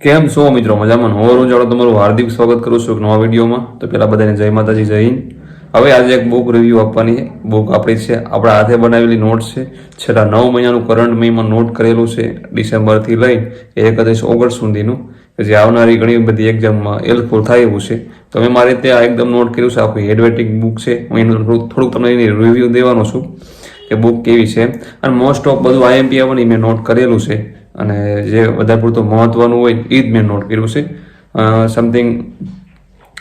કેમ છો મિત્રો? મજામાં? હું અરુણ જાડો તમારું હાર્દિક સ્વાગત કરું છું એક નવા વિડીયોમાં. તો પહેલાં બધાને જય માતાજી, જય હવે આજે એક બુક રિવ્યૂ આપવાની બુક આપણી છે. આપણા હાથે બનાવેલી નોટ છે. છેલ્લા નવ મહિનાનું કરંટ મહિનામાં નોટ કરેલું છે. ડિસેમ્બરથી લઈને એકત્રીસ ઓગસ્ટ સુધીનું. જે આવનારી ઘણી બધી એક્ઝામમાં હેલ્પફુલ થાય એવું છે. તો મેં મારી રીતે આ એકદમ નોટ કર્યું છે. આખું હેડવેટિક બુક છે. હું એનું થોડુંક થોડુંક તમને એની રિવ્યૂ દેવાનો છું કે બુક કેવી છે. અને મોસ્ટ ઓફ બધું આઈએમપી આવવાની મેં નોટ કરેલું છે. અને જે વધારે પૂરતું મહત્ત્વનું હોય એ જ મેં નોટ કર્યું છે. સમથિંગ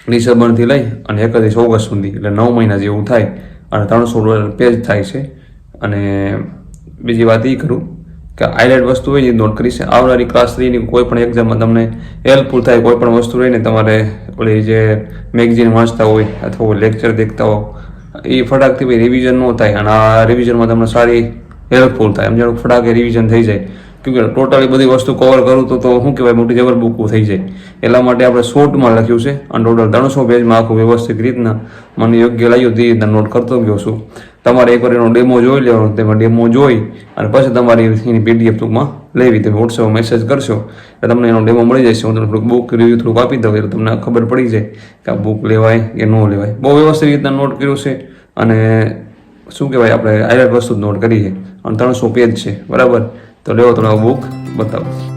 ડિસેમ્બરથી લઈ અને એકત્રીસ ઓગસ્ટ સુધી, એટલે નવ મહિના જેવું થાય અને ત્રણસો પેજ થાય છે. અને બીજી વાત એ કરું કે હાઇલાઇટ વસ્તુ હોય એ નોટ કરી છે. આવનારી ક્લાસ થ્રીની કોઈ પણ એક્ઝામમાં તમને હેલ્પફુલ થાય કોઈ પણ વસ્તુ રહીને તમારે ઓલી જે મેગઝીન વાંચતા હોય અથવા લેક્ચર દેખતા હો એ ફટાકથી ભાઈ રિવિઝન ન થાય અને આ રિવિઝનમાં તમને સારી હેલ્પફુલ થાય. એમ જાણો ફટાકે રિવિઝન થઈ જાય. કેમકે ટોટલી બધી વસ્તુ કવર કરું તો શું કહેવાય, મોટી જબર બુક થઈ જાય. એટલા માટે આપણે શોર્ટમાં લખ્યું છે અને ટોટલ ત્રણસો પેજમાં આખું વ્યવસ્થિત રીતના મને યોગ્ય લાગ્યું તે રીતના નોટ કરતો ગયો છું. તમારે એકવાર એનો ડેમો જોઈ લેવાનો, તેમાં ડેમો જોઈ અને પછી તમારી એની પીડીએફ ટૂંકમાં લેવી. તમે વોટ્સએપમાં મેસેજ કરશો, એટલે તમને એનો ડેમો મળી જશે. હું તમને થોડુંક બુક રિવ્યુ થોડુંક આપી દઉં, એટલે તમને ખબર પડી જાય કે આ બુક લેવાય કે ન લેવાય. બહુ વ્યવસ્થિત રીતના નોટ કર્યું છે અને શું કહેવાય, આપણે આઈલેટ વસ્તુ નોટ કરી છે. અને ત્રણસો પેજ છે, બરાબર? તો લેવો તો બુક બતાવો.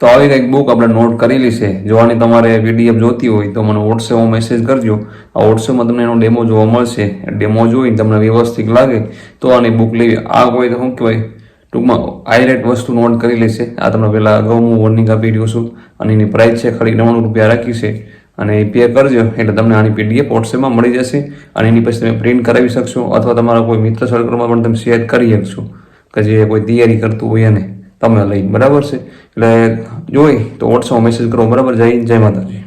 તો આવી કંઈક બુક આપણે નોટ કરેલી છે. જોવાની તમારે પીડીએફ જોતી હોય તો મને વોટ્સએપમાં મેસેજ કરજો. આ વોટ્સએપમાં તમને એનો ડેમો જોવા મળશે. ડેમો જોઈને તમને વ્યવસ્થિત લાગે તો આની બુક લેવી. આ કોઈ શું કહેવાય? ટૂંકમાં હાઇલાઇટ વસ્તુ નોટ કરેલી છે. આ તમને પહેલાં અગાઉ હું વોર્નિંગ આપી રહ્યો છું. અને એની પ્રાઇસ છે ખાલી નવ્વાણું રૂપિયા રાખી છે. અને એ પે કરજો. એટલે તમને આની પીડીએફ વોટ્સએપમાં મળી જશે. અને એની પછી તમે પ્રિન્ટ કરાવી શકશો. અથવા તમારા કોઈ મિત્ર સર્કલમાં પણ તમે શેર કરી શકશો. કે જે કોઈ તૈયારી કરતું હોય એને. તમે લઈ. બરાબર છે? એટલે જોઈ તો વોટ્સએપમાં મેસેજ કરો. બરાબર? જય જય માતાજી.